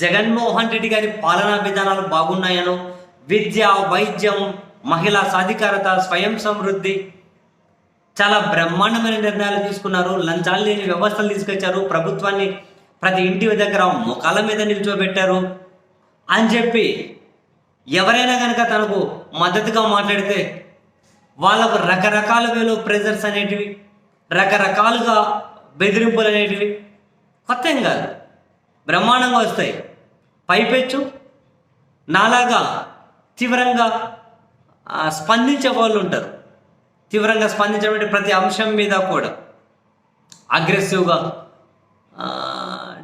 జగన్మోహన్ రెడ్డి గారి పాలనా విధానాలు బాగున్నాయనో విద్య వైద్యం మహిళా సాధికారత స్వయం సమృద్ధి చాలా బ్రహ్మాండమైన నిర్ణయాలు తీసుకున్నారు. లంచాలు లేని వ్యవస్థలు తీసుకొచ్చారు. ప్రభుత్వాన్ని ప్రతి ఇంటి దగ్గర ముఖాల మీద నిల్చోబెట్టారు అని చెప్పి ఎవరైనా కనుక తనకు మద్దతుగా మాట్లాడితే వాళ్ళకు రకరకాల వేలో ప్రెజర్స్ అనేటివి రకరకాలుగా బెదిరింపులు అనేటివి కొత్త ఏం కాదు. బ్రహ్మాండంగా వస్తాయి. పైపెచ్చు. నాలాగా తీవ్రంగా స్పందించే వాళ్ళు ఉంటారు. తీవ్రంగా స్పందించేటువంటి ప్రతి అంశం మీద కూడా అగ్రెసివ్గా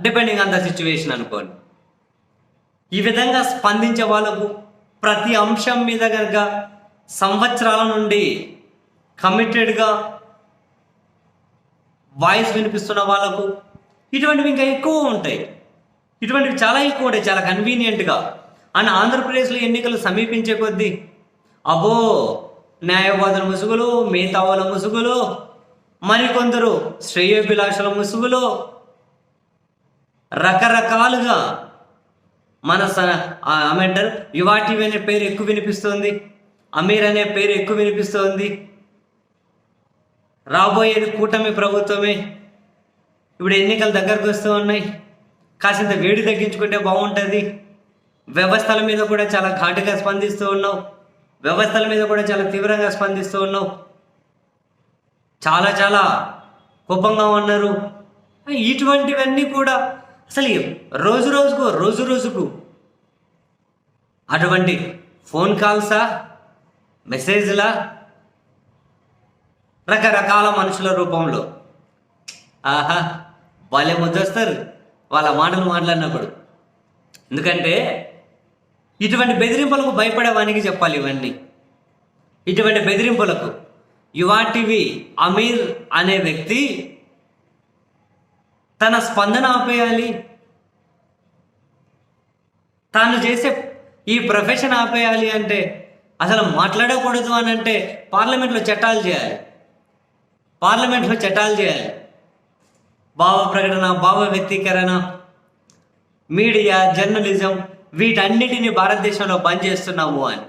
డిపెండింగ్ ఆన్ ద సిచ్యువేషన్ అనుకోండి. ఈ విధంగా స్పందించే వాళ్ళకు ప్రతి అంశం మీద కనుక సంవత్సరాల నుండి కమిటెడ్గా వాయిస్ వినిపిస్తున్న వాళ్ళకు ఇటువంటివి ఇంకా ఎక్కువ ఉంటాయి. ఇటువంటివి చాలా ఎక్కువ ఉంటాయి చాలా కన్వీనియంట్గా అండ్ ఆంధ్రప్రదేశ్లో ఎన్నికలు సమీపించే కొద్దీ అబ్బో న్యాయవాదుల ముసుగులు మేతావుల ముసుగులు మరికొందరు శ్రేయోభిలాషుల ముసుగులు రకరకాలుగా మన స ఆ యువాటివి అనే పేరు ఎక్కువ వినిపిస్తోంది అమీర్ అనే పేరు ఎక్కువ వినిపిస్తోంది. రాబోయేది కూటమి ప్రభుత్వమే. ఇప్పుడు ఎన్నికలు దగ్గరకు వస్తూ ఉన్నాయి. కాసింత వేడి తగ్గించుకుంటే బాగుంటుంది. వ్యవస్థల మీద కూడా చాలా ఘాటుగా స్పందిస్తూ ఉన్నావు. వ్యవస్థల మీద కూడా చాలా తీవ్రంగా స్పందిస్తూ ఉన్నావు. చాలా చాలా కోపంగా ఉన్నారు. ఇటువంటివన్నీ కూడా అసలు రోజు రోజుకు రోజు రోజుకు అటువంటి ఫోన్ కాల్సా మెసేజ్లా రకరకాల మనుషుల రూపంలో. ఆహా వాళ్ళే ముద్దొస్తారు. వాళ్ళ మాటలు మాట్లాడినప్పుడు. ఎందుకంటే ఇటువంటి బెదిరింపులకు భయపడేవానికి చెప్పాలి ఇవన్నీ. ఇటువంటి బెదిరింపులకు. యువాటివి అమీర్ అనే వ్యక్తి తన స్పందన ఆపేయాలి. తాను చేసే ఈ ప్రొఫెషన్ ఆపేయాలి అంటే అసలు మాట్లాడకూడదు అని అంటే పార్లమెంట్లో చట్టాలు చేయాలి. పార్లమెంట్లో చట్టాలు చేయాలి. భావ ప్రకటన భావ వ్యక్తీకరణ మీడియా జర్నలిజం వీటన్నిటిని భారతదేశంలో బంద్ చేస్తున్నాము అని.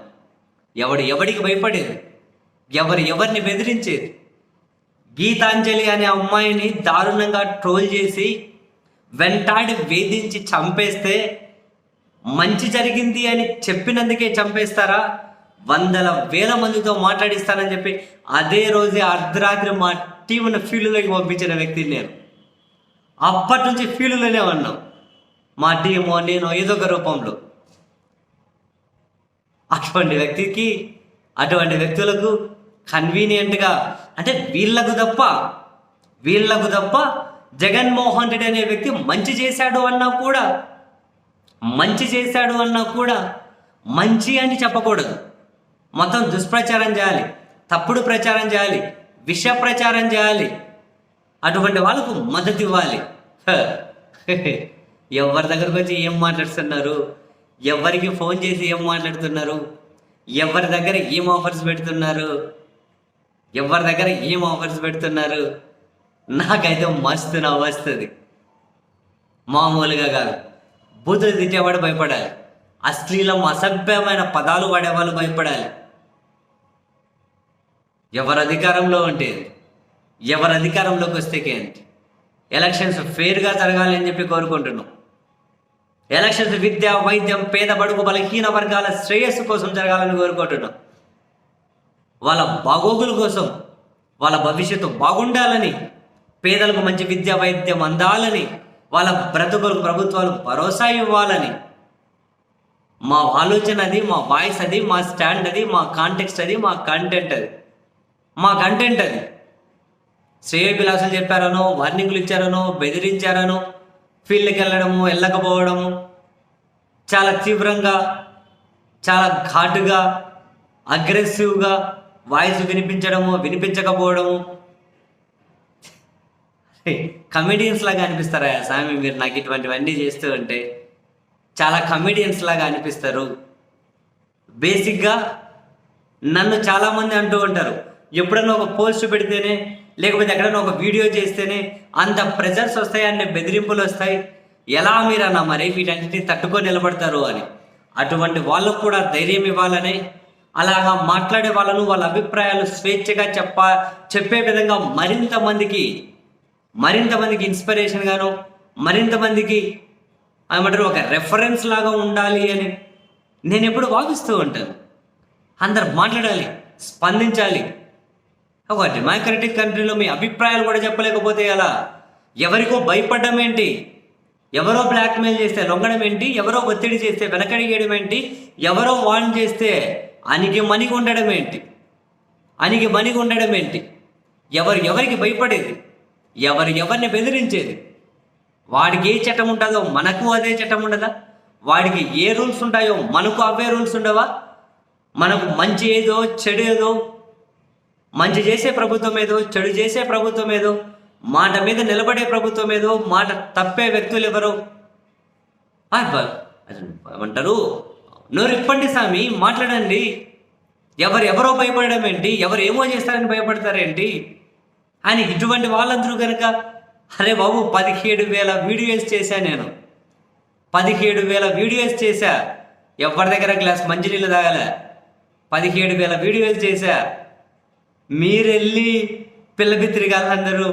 ఎవడు ఎవడికి భయపడేది? ఎవరు ఎవరిని బెదిరించేది? గీతాంజలి అనే అమ్మాయిని దారుణంగా ట్రోల్ చేసి వెంటాడి వేధించి చంపేస్తే మంచి జరిగింది అని చెప్పినందుకే చంపేస్తారా? వందల వేల మందితో మాట్లాడిస్తానని చెప్పి అదే రోజే అర్ధరాత్రి మా టీంను ఫీల్డ్లోకి పంపించిన వ్యక్తిని నేను. అప్పటి నుంచి ఫీల్డ్లోనే ఉన్నాం. మా టీము నేను ఏదో ఒక రూపంలో. అటువంటి వ్యక్తికి అటువంటి వ్యక్తులకు కన్వీనియంట్గా అంటే వీళ్ళకు తప్ప వీళ్ళకు తప్ప జగన్మోహన్ రెడ్డి అనే వ్యక్తి మంచి చేశాడు అన్నా కూడా మంచి చేశాడు అన్నా కూడా మంచి అని చెప్పకూడదు. మొత్తం దుష్ప్రచారం చేయాలి తప్పుడు ప్రచారం చేయాలి విష ప్రచారం చేయాలి. అటువంటి వాళ్ళకు మద్దతు ఇవ్వాలి. ఎవరి దగ్గరకు వచ్చి ఏం మాట్లాడుతున్నారు? ఎవరికి ఫోన్ చేసి ఏం మాట్లాడుతున్నారు? ఎవరి దగ్గర ఏం ఆఫర్స్ పెడుతున్నారు? ఎవరి దగ్గర ఏం ఆఫర్స్ పెడుతున్నారు? నాకైతే మస్తు నవ్వస్తుంది మామూలుగా కాదు. బూతులు తిట్టేవాడు భయపడాలి. అశ్లీలం అసభ్యమైన పదాలు వాడేవాళ్ళు భయపడాలి. ఎవరు అధికారంలో ఉంటే ఎవరు అధికారంలోకి వస్తే ఏంటి? ఎలక్షన్స్ ఫెయిర్గా జరగాలి అని చెప్పి కోరుకుంటున్నాం. ఎలక్షన్స్ విద్య వైద్యం పేద బడుగు బలహీన వర్గాల శ్రేయస్సు కోసం జరగాలని కోరుకుంటున్నాం. వాళ్ళ బాగోగుల కోసం వాళ్ళ భవిష్యత్తు బాగుండాలని పేదలకు మంచి విద్య వైద్యం అందాలని వాళ్ళ బ్రతుకులకు ప్రభుత్వాలు భరోసా ఇవ్వాలని మా ఆలోచన అది మా వాయిస్ అది మా స్టాండ్ అది మా కాంటెక్స్ట్ అది మా కంటెంట్ అది. మా కంటెంట్ అది. శ్రేయోభిలాషలు చెప్పారనో వార్నింగ్లు ఇచ్చారనో బెదిరించారనో ఫీల్డ్కి వెళ్ళడము వెళ్ళకపోవడము చాలా తీవ్రంగా చాలా ఘాటుగా అగ్రెసివ్గా వాయిస్ వినిపించడము వినిపించకపోవడము. కమెడియన్స్ లాగా అనిపిస్తారా స్వామి? మీరు నాకు ఇటువంటివన్నీ చేస్తూ ఉంటే చాలా కమెడియన్స్ లాగా అనిపిస్తారు. బేసిక్గా నన్ను చాలామంది అంటూ ఉంటారు. ఎప్పుడన్నా ఒక పోస్ట్ పెడితేనే లేకపోతే ఎక్కడైనా ఒక వీడియో చేస్తేనే అంత ప్రెజర్స్ వస్తాయి అనే బెదిరింపులు వస్తాయి. ఎలా మీరన్నా మరి వీటన్నిటిని తట్టుకొని నిలబడతారు అని. అటువంటి వాళ్ళకు కూడా ధైర్యం ఇవ్వాలని అలాగా మాట్లాడే వాళ్ళను వాళ్ళ అభిప్రాయాలు స్వేచ్ఛగా చెప్ప చెప్పే విధంగా మరింత మందికి మరింత మందికి ఇన్స్పిరేషన్ గాను మరింత మందికి ఏమంటారు ఒక రెఫరెన్స్ లాగా ఉండాలి అని నేను ఎప్పుడు భావిస్తూ ఉంటాను. అందరు మాట్లాడాలి స్పందించాలి. ఒక డెమోక్రటిక్ కంట్రీలో మీ అభిప్రాయాలు కూడా చెప్పలేకపోతే ఎలా? ఎవరికో భయపడడం ఏంటి? ఎవరో బ్లాక్మెయిల్ చేస్తే లొంగడం ఏంటి? ఎవరో ఒత్తిడి చేస్తే వెనకడిగేయడం ఏంటి? ఎవరో వాన్ చేస్తే అనికి మనిగి ఉండడం ఏంటి? అనికి మనిగి ఉండడం ఏంటి? ఎవరు ఎవరికి భయపడేది? ఎవరు ఎవరిని బెదిరించేది? వాడికి ఏ చట్టం ఉంటుందో మనకు అదే చట్టం ఉండదా? వాడికి ఏ రూల్స్ ఉంటాయో మనకు అవే రూల్స్ ఉండవా? మనకు మంచి ఏదో చెడు ఏదో మంచి చేసే ప్రభుత్వం ఏదో చెడు చేసే ప్రభుత్వం ఏదో మాట మీద నిలబడే ప్రభుత్వం ఏదో మాట తప్పే వ్యక్తులు ఎవరు? ఆ, ఏమంటారు? నోరు ఇప్పండి స్వామి మాట్లాడండి. ఎవరు ఎవరో భయపడడం ఏంటి? ఎవరు ఏమో చేస్తారని భయపడతారేంటి? అని ఇటువంటి వాళ్ళందరూ కనుక అరే బాబు పదిహేడు వేల వీడియోస్ చేశా నేను. పదిహేడు వేల వీడియోస్ చేశా. ఎవరి దగ్గర గ్లాస్ మంచినీళ్ళు తాగలే? పదిహేడు వేల వీడియోస్ చేశా. మీరెళ్ళి పిల్లబిత్తిరిగాళ్ళందరూ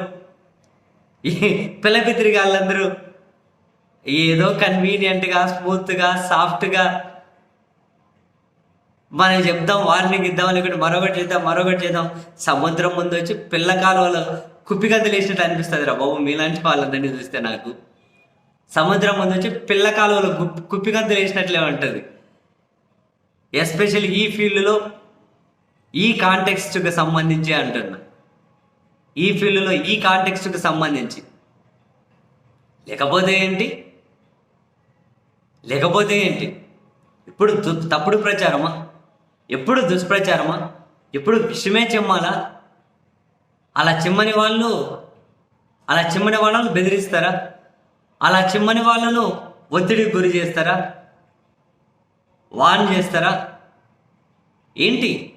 ఈ ఏదో కన్వీనియంట్గా స్మూత్గా సాఫ్ట్గా మనం చెప్దాం వార్నింగ్ ఇద్దాం లేకుంటే మరొకటి చేద్దాం మరొకటి చేద్దాం. సముద్రం ముందు వచ్చి పిల్ల కాలువలో కుప్పిగంతులు వేసినట్టు అనిపిస్తుంది రా బాబు మీలాంటి వాళ్ళందరినీ చూస్తే నాకు. సముద్రం ముందు వచ్చి పిల్ల కాలువలో కుప్పి కుప్పిగంతులు వేసినట్లే ఉంటుంది. ఎస్పెషల్లీ ఈ ఫీల్డ్లో ఈ కాంటెక్స్ట్కి సంబంధించి అంటున్నా. ఈ ఫీల్డ్లో ఈ కాంటెక్స్ట్కి సంబంధించి. లేకపోతే ఏంటి? లేకపోతే ఏంటి? ఇప్పుడు దు- తప్పుడు ప్రచారమా? ఎప్పుడు దుష్ప్రచారమా? ఎప్పుడు విషమే చిమ్మాలా? అలా చిమ్మని వాళ్ళు అలా చిమ్మని వాళ్ళను బెదిరిస్తారా? అలా చిమ్మని వాళ్ళను ఒత్తిడికి గురి చేస్తారా? వాన్ చేస్తారా? ఏంటి?